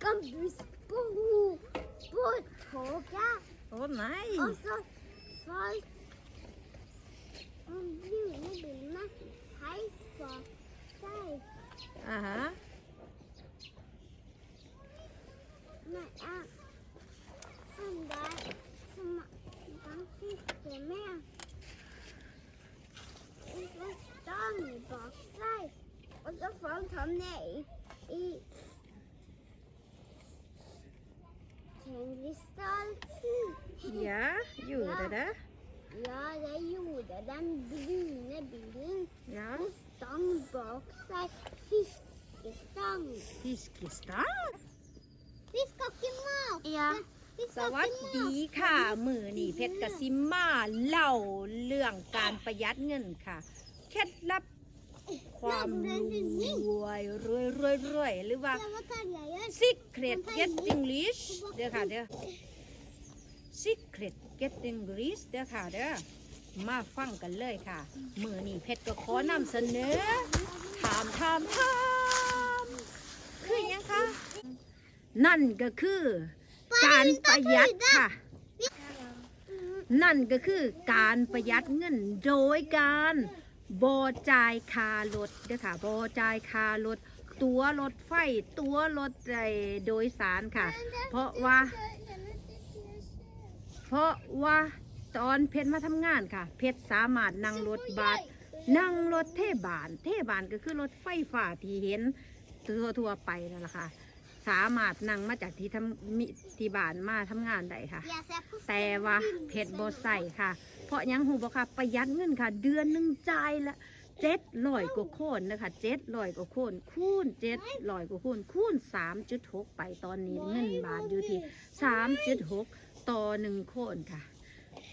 Gambus på ro på toget. Å nei! Og så falt den brune bilen heis på seg. Uh. Men jeg Han der som han fisker med En stang bak seg, og så falt han ned. I, i Tennistalten. ยะอยู่เด้อเด้อ Ja, det gjorde den brune bilen. ยะ En stång bak sig. Fiskestång. พิสกิสตาน Vi ska till mat. Ja. Vi ส ska วัส till ดี mat. ค่ะ มือนี่เพชรกสิมาเล่าเรื่องการประหยัดเงินค่ะ เคล็ดลับความรวยรวยรวยรวยหรือว่า Ja, vad kan jag göra? Secret Get English เด้อค่ะเด้อ Secret Get English เด้อค่ะเด้อมาฟังกันเลยค่ะ มือนี่เพชรก็ขอนำเสนอ ถามถามถามคือยังคะ นั่นก็คือ การประหยัดค่ะ นั่นก็คือการประหยัดเงินโดยการบอจ่ายคารถเด้อค่ะบอจ่ายคารถ ตัวรถไฟ ตัวรถโดยสารค่ะ เพราะว่า เพราะว่าตอนเพชรมาทำงานค่ะ เพชรสามารถนั่งรถบัสนั่งรถเทบาน เทบานก็คือรถไฟฟ้าที่เห็นทั่วๆไปนั่นแหละค่ะ สามารถนั่งมาจากที่ทำมิที่บ้านมาทำงานได้ค่ะ แต่ว่าเพชรบใส่ค่ะ เพราะยังหูบอกค่ะประหยัดเงินค่ะ เดือนหนึ่งจ่ายละเจ็ดร้อยกว่าโคนนะคะเจ็ดร้อยกว่าโคนคูณเจ็ดร้อยกว่าโคนคูณสามจุดหกไปตอนนี้เงินบาทอยู่ที่สามจุดหก ต่อหนึ่งโคนค่ะ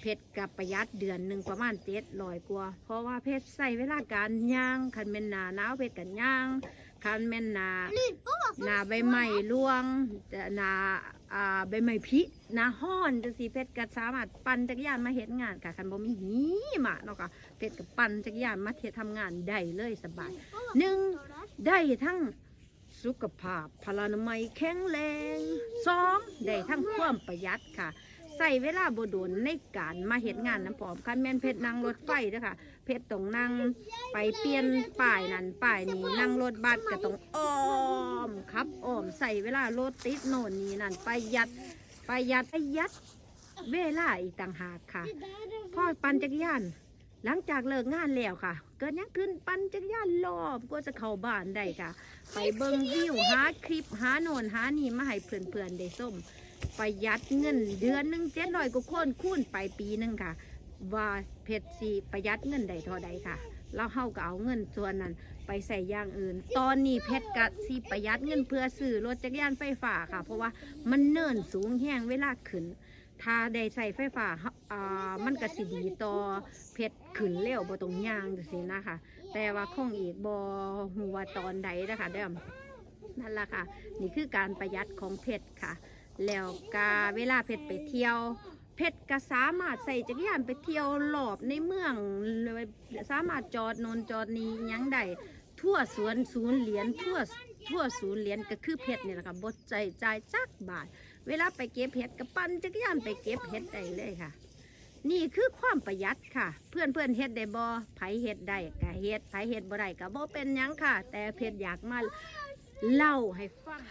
เพชรกับประหยัดเดือนหนึ่งประมาณเจ็ดร้อยกว่า เพราะว่าเพชรใส่เวลาการย่างคันเป็นนาหนาวเพชรกันย่างคันเป็นนาหนาใบไม้ร่วงหนาใบไม้พิหนาห้อนจังสีเพชรก็สามารถปั่นจักรยานมาเฮ็ดงานค่ะคันบ่มีหิมะเนาะค่ะเพชรก็ปั่นจักรยานมาเฮ็ดทำงานได้เลยสบายหนึ่งได้ทั้ง สุขภาพพลานามัยแข็งแรงสองได้ทั้งความประหยัดค่ะใส่เวลาบโดนในการมาเฮ็ดงานน้ำปอมคันแม่นเพชรนั่งรถไฟเด้ค่ะเพชรต้องนั่งไปเปลี่ยนป้ายนั่นป้ายนี้นั่งรถบัสก็ต้องอ้อมครับอ้อมใส่เวลารถติดโน่นนี่นั่นประหยัดประหยัดประหยัดเวลาอีกต่างหากค่ะพ่อปั่นจักรยาน หลังจากเลิกงานแล้วค่ะ เกิดยังขึ้นปั่นจักรยานรอบก็จะเข้าบ้านได้ค่ะ ไปเบิ่งวิวหาคลิปหาโน่นหานี่มาให้เพื่อนๆได้ส้มประหยัดเงินเดือนหนึ่งเจ็ดร้อยกว่าคนคูณไปปีหนึ่งค่ะ ว่าเพชรสีประหยัดเงินได้เท่าใดค่ะเราเฮาก็เอาเงินส่วนนั้น ไปใส่อย่างอื่น ตอนนี้เพชรกะสีประหยัดเงินเพื่อซื้อรถจักรยานไฟฟ้าค่ะ เพราะว่ามันเนินสูงแห้งเวลาขึ้น ถ้าได้ใส่ไฟฟ้าอ่ามันก็สิดีต่อเพชรขึ้นเร็วบ่ตรงยางจังซี่นะคะ แต่ว่าคงอีกบ่ฮู้ว่าตอนใดนะคะเด้อนั่นล่ะค่ะ นี่คือการประหยัดของเพชรค่ะ แล้วกาเวลาเพชรไปเที่ยวเพชรก็สามารถใส่จักรยานไปเที่ยวรอบในเมืองเลยสามารถจอดนนจอดนี้ยังได้ทั่วสวนศูนย์เหรียญทั่วทั่วศูนย์เหรียญก็คือเพชรนี่แหละค่ะบดใจจ่ายจักบาท เวลาไปเก็บเห็ดก็ปั่นจักรยานไปเก็บเห็ดได้เลยค่ะ นี่คือความประหยัดค่ะ เพื่อนเพื่อนเฮ็ดได้บ่ไผเฮ็ดได้ก็เฮ็ดไผเฮ็ดบ่ได้ก็บ่เป็นยังค่ะ แต่เพชรอยากมาเล่าให้ฟัง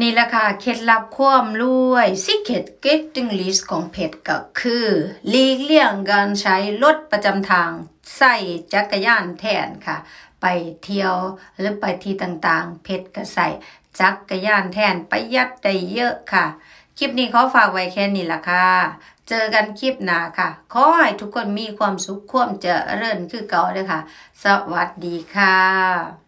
นี่แหละค่ะเคล็ดลับความรวย Secret Getting List ของเพชรก็คือหลีกเลี่ยงการใช้รถประจำทางใส่จักรยานแทนค่ะ ไปเที่ยวหรือไปที่ต่างๆ เพชรก็ใส่ จักรยานแทนประหยัดได้เยอะค่ะ คลิปนี้ขอฝากไว้แค่นี้ละค่ะ เจอกันคลิปหน้าค่ะ ขอให้ทุกคนมีความสุขความเจริญคือเก่าเด้อค่ะ สวัสดีค่ะ